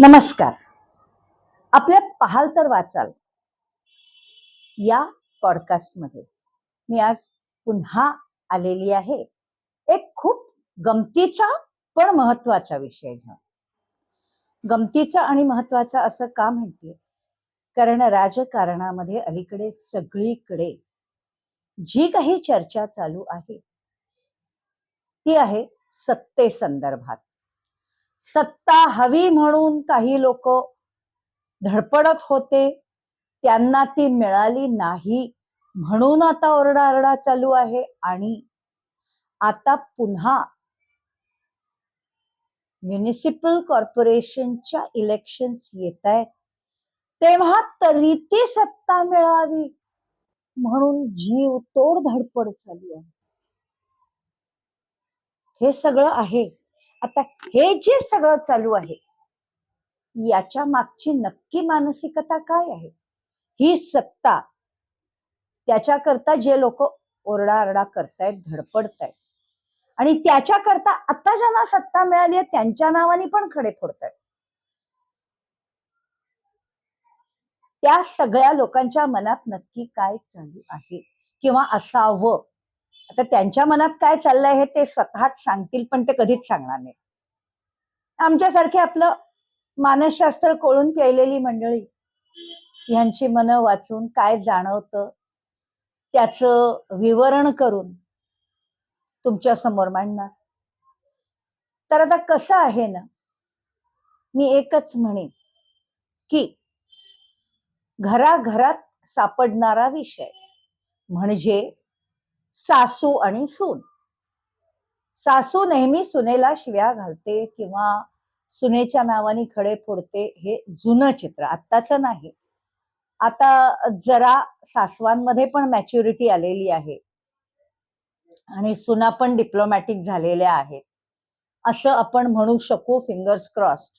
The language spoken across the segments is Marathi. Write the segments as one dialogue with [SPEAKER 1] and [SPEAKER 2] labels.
[SPEAKER 1] नमस्कार. आपल्या पाहाल तर वाचाल. या पॉडकास्टमध्ये मी आज पुन्हा आलेली आहे. एक खूप गमतीचा पण महत्त्वाचा विषय घेऊन. गमतीचा आणि महत्त्वाचा असं का म्हणते? कारण राजकारणामध्ये अलीकडे सगळीकडे जी काही चर्चा चालू आहे ती आहे सत्ते संदर्भात सत्ता हवी म्हणून काही लोक धडपडत होते. त्यांना ती मिळाली नाही. म्हणून आता ओरडाआरडा चालू आहे आणि आता पुन्हा म्युनिसिपल कॉर्पोरेशनच्या इलेक्शन्स येत आहेत तेव्हा तरी ती सत्ता मिळावी म्हणून जीव तोड धडपड चालू आहे. हे सगळं आहे. आता हे जे सगळं चालू आहे याच्या मागची नक्की मानसिकता काय आहे? ही सत्ता त्याच्याकरता जे लोक ओरडाआरडा करतायत धडपडतायत आणि त्याच्याकरता आता ज्यांना सत्ता मिळाली आहे त्यांच्या नावाने पण खडे फोडतायत. त्या सगळ्या लोकांच्या मनात नक्की काय चालू आहे? किंवा असावं? आता त्यांच्या मनात काय चाललंय हे ते स्वतःच सांगतील पण ते कधीच सांगणार नाही आमच्यासारखे आपलं मानसशास्त्र कोळून प्यायलेली मंडळी ह्यांची मनं वाचून काय जाणवतं त्याचं विवरण करून तुमच्यासमोर मांडणार. तर आता कसं आहे ना मी एकच म्हणेन की घराघरात सापडणारा विषय म्हणजे सासू आणि सून. सासू नेहमी सुनेला शिव्या घालते किंवा सुनेच्या नावाने खडे फोडते हे जुनं चित्र आत्ताचं नाही. आता जरा सासवांमध्ये पण मॅच्युरिटी आलेली आहे. आणि सुना पण डिप्लोमॅटिक झालेल्या आहेत. असं आपण म्हणू शकू फिंगर्स क्रॉस्ड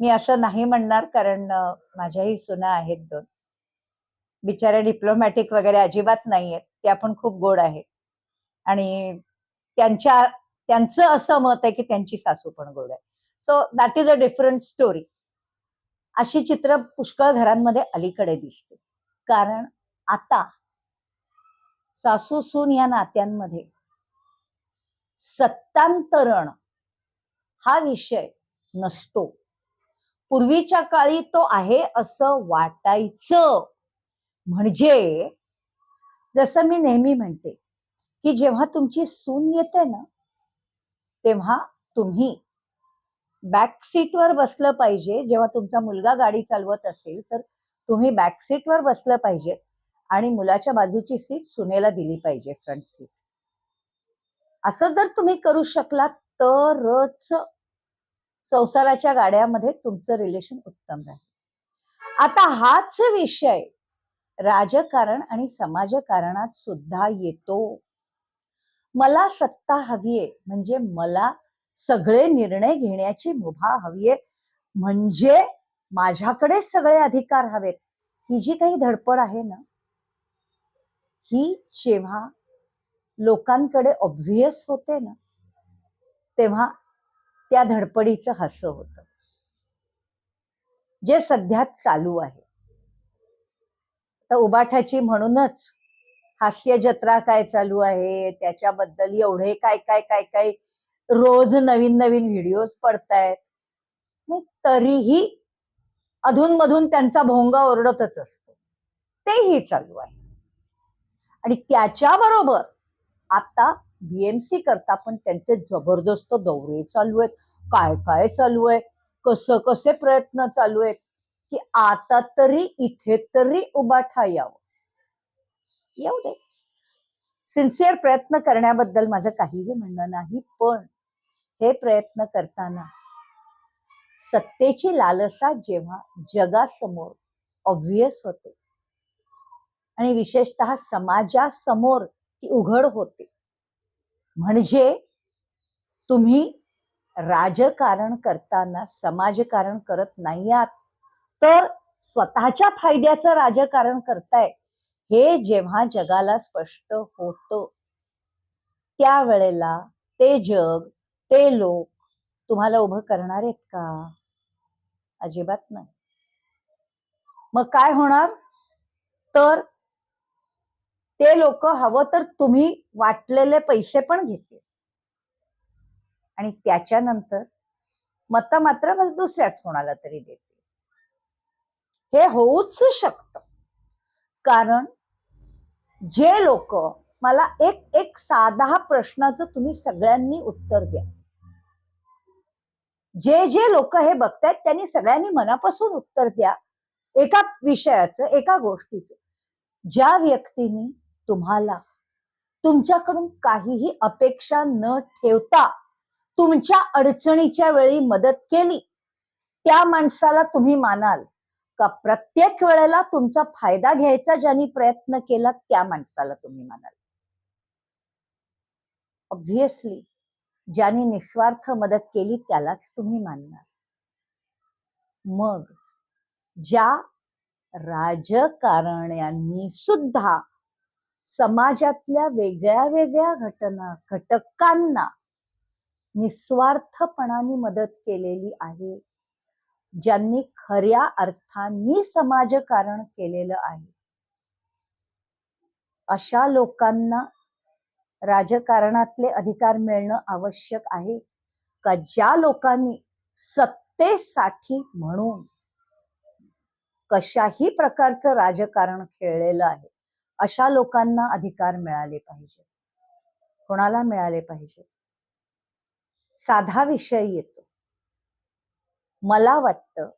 [SPEAKER 1] मी असं नाही म्हणणार कारण माझ्याही सुना आहेत दोन. बिचाऱ्या डिप्लोमॅटिक वगैरे अजिबात नाही आहेत त्या पण खूप गोड आहेत. आणि त्यांच्या त्यांचं असं मत आहे की त्यांची सासू पण गोड आहे so that is a different story अशी चित्र पुष्कळ घरांमध्ये अलीकडे दिसते. कारण आता सासू सून या नात्यांमध्ये सत्तांतरण हा विषय नसतो. पूर्वीच्या काळी तो आहे असं वाटायचं. म्हणजे जसं मी नेहमी म्हणते की जेव्हा तुमची सून येते ना तेव्हा तुम्ही बॅक सीटवर बसलं पाहिजे. जेव्हा तुमचा मुलगा गाडी चालवत असेल तर तुम्ही बॅक सीटवर बसलं पाहिजे आणि मुलाच्या बाजूची सीट सुनेला दिली पाहिजे फ्रंट सीट असं जर तुम्ही करू शकलात तरच संसाराच्या गाड्यामध्ये तुमचं रिलेशन उत्तम राहील. आता हाच विषय राजकारण आणि समाजकारणात सुद्धा येतो. मला सत्ता हवीये म्हणजे मला सगळे निर्णय घेण्याची मुभा हवीये म्हणजे माझ्याकडे सगळे अधिकार हवेत. ही जी काही धडपड आहे ना ही जेव्हा लोकांकडे ऑब्व्हियस होते ना तेव्हा त्या धडपडीचं हसं होतं. जे सध्या चालू आहे. तर उबाठाची म्हणूनच हास्य जत्रा काय चालू आहे? त्याच्याबद्दल एवढे काय काय काय काय रोज नवीन नवीन व्हिडिओज पडतायत. नाही तरीही अधूनमधून त्यांचा भोंगा ओरडतच असतो. तेही चालू आहे. आणि त्याच्याबरोबर आता बीएमसी करता पण त्यांचे जबरदस्त दौरे चालू आहेत. काय काय चालू आहे? कसं कसे प्रयत्न चालू आहेत? की आता तरी इथे तरी उभाठा यावं येऊ दे. सिन्सिअर प्रयत्न करण्याबद्दल माझं काहीही म्हणणं नाही पण हे प्रयत्न करताना सत्तेची लालसा जेव्हा जगासमोर ऑब्व्हियस होते आणि विशेषतः समाजासमोर ती उघड होते म्हणजे तुम्ही राजकारण करताना समाजकारण करत नाही आहात तर स्वतःच्या फायद्याचं राजकारण करताय. हे जेव्हा जगाला स्पष्ट होतं त्यावेळेला ते जग ते लोक तुम्हाला उभं करणार आहेत का? अजिबात नाही. मग काय होणार? तर ते लोक हवं तर तुम्ही वाटलेले पैसे पण घेतील. आणि त्याच्यानंतर मत मात्र दुसऱ्याच कोणाला तरी देतील. हे होऊच शकत. कारण जे लोक मला एक एक साधा प्रश्नाचं तुम्ही सगळ्यांनी उत्तर द्या. जे जे लोक हे बघतायत त्यांनी सगळ्यांनी मनापासून उत्तर द्या. एका विषयाचं एका गोष्टीचं. ज्या व्यक्तीने तुम्हाला तुमच्याकडून काहीही अपेक्षा न ठेवता तुमच्या अडचणीच्या वेळी मदत केली त्या माणसाला तुम्ही मानाल का प्रत्येक वेळेला तुमचा फायदा घ्यायचा ज्यांनी प्रयत्न केला त्या माणसाला तुम्ही म्हणाल. ऑब्व्हियसली ज्यांनी निस्वार्थ मदत केली त्यालाच तुम्ही मानणार. मग ज्या राजकारण्यांनी सुद्धा समाजातल्या वेगळ्या वेगळ्या घटना घटकांना निस्वार्थपणाने मदत केलेली आहे ज्यांनी खऱ्या अर्थाने समाजकारण केलेलं आहे. अशा लोकांना राजकारणातले अधिकार मिळणं आवश्यक आहे का? ज्या लोकांनी सत्तेसाठी म्हणून कशाही प्रकारचं राजकारण खेळलेलं आहे अशा लोकांना अधिकार मिळाले पाहिजे. कोणाला मिळाले पाहिजे? साधा विषय येतो. मला वाटतं.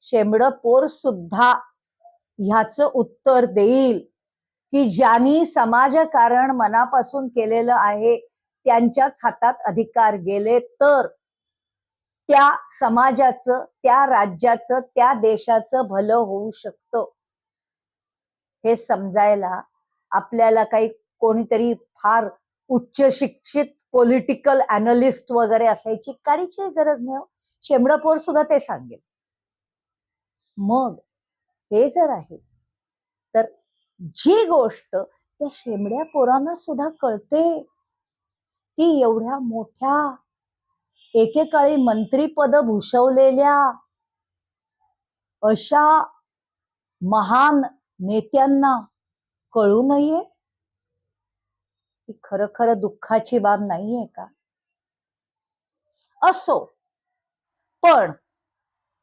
[SPEAKER 1] शेंबड पोर सुद्धा ह्याच उत्तर देईल की ज्यांनी समाजकारण मनापासून केलेलं आहे त्यांच्याच हातात अधिकार गेले तर त्या समाजाचं त्या राज्याचं त्या देशाचं भलं होऊ शकतं. हे समजायला आपल्याला काही कोणीतरी फार उच्च शिक्षित पॉलिटिकल अनालिस्ट वगैरे असायची काळीची गरज नाही हो. शेंबडपोर सुद्धा ते सांगेल. मग हे जर आहे तर जी गोष्ट त्या शेंबड्या पोरांना सुद्धा कळते की एवढ्या मोठ्या एकेकाळी मंत्रीपद भूषवलेल्या अशा महान नेत्यांना कळू नये? ही खरं खरं दुःखाची बाब नाहीये का? असो पण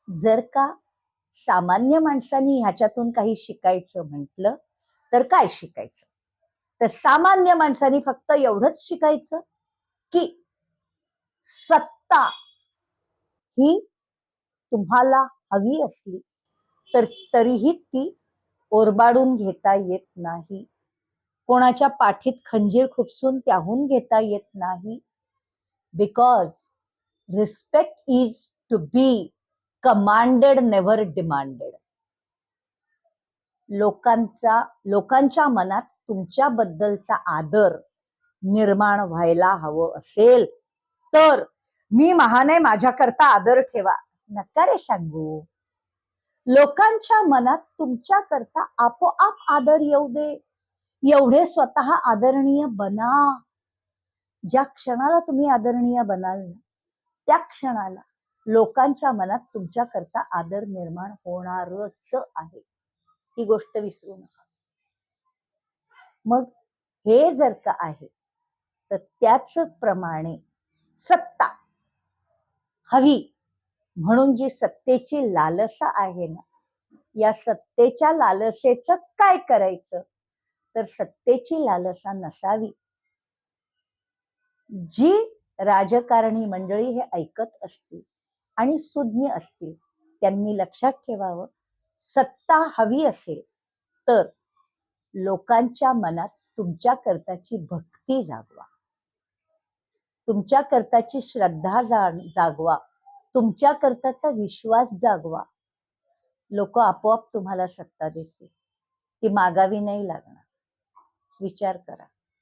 [SPEAKER 1] जर का सामान्य माणसांनी ह्याच्यातून काही शिकायचं म्हटलं तर काय शिकायचं? तर सामान्य माणसांनी फक्त एवढंच शिकायचं की सत्ता ही तुम्हाला हवी असली तर तरीही ती ओरबाडून घेता येत नाही. कोणाच्या पाठीत खंजीर खुपसून त्याहून घेता येत नाही. Because respect is to be commanded never demanded लोकांचा लोकांच्या मनात तुमच्याबद्दलचा आदर निर्माण व्हायला हवं असेल तर मी महान आहे माझ्याकरता आदर ठेवा. नका रे सांगू. लोकांच्या मनात तुमच्या करता आपोआप आदर येऊ दे. एवढे स्वतः आदरणीय बना. ज्या क्षणाला तुम्ही आदरणीय बनाल ना त्या क्षणाला. लोकांच्या मनात तुमच्याकरता आदर निर्माण होणारच आहे. ही गोष्ट विसरू नका. मग हे जर का आहे तर त्याच प्रमाणे सत्ता हवी म्हणून जी सत्तेची लालसा आहे ना या सत्तेच्या लालसेच काय करायचं? तर सत्तेची लालसा नसावी. जी राजकारणी मंडळी हे ऐकत असतील आणि सुज्ञ असतील. त्यांनी लक्षात ठेवावं. सत्ता हवी असेल तर लोकांच्या मनात तुमच्या करताची भक्ती जागवा. तुमच्या करताची श्रद्धा जागवा. तुमच्या करताचा विश्वास जागवा. लोक आपोआप तुम्हाला सत्ता देतील. ती मागावी नाही लागणार. विचार करा.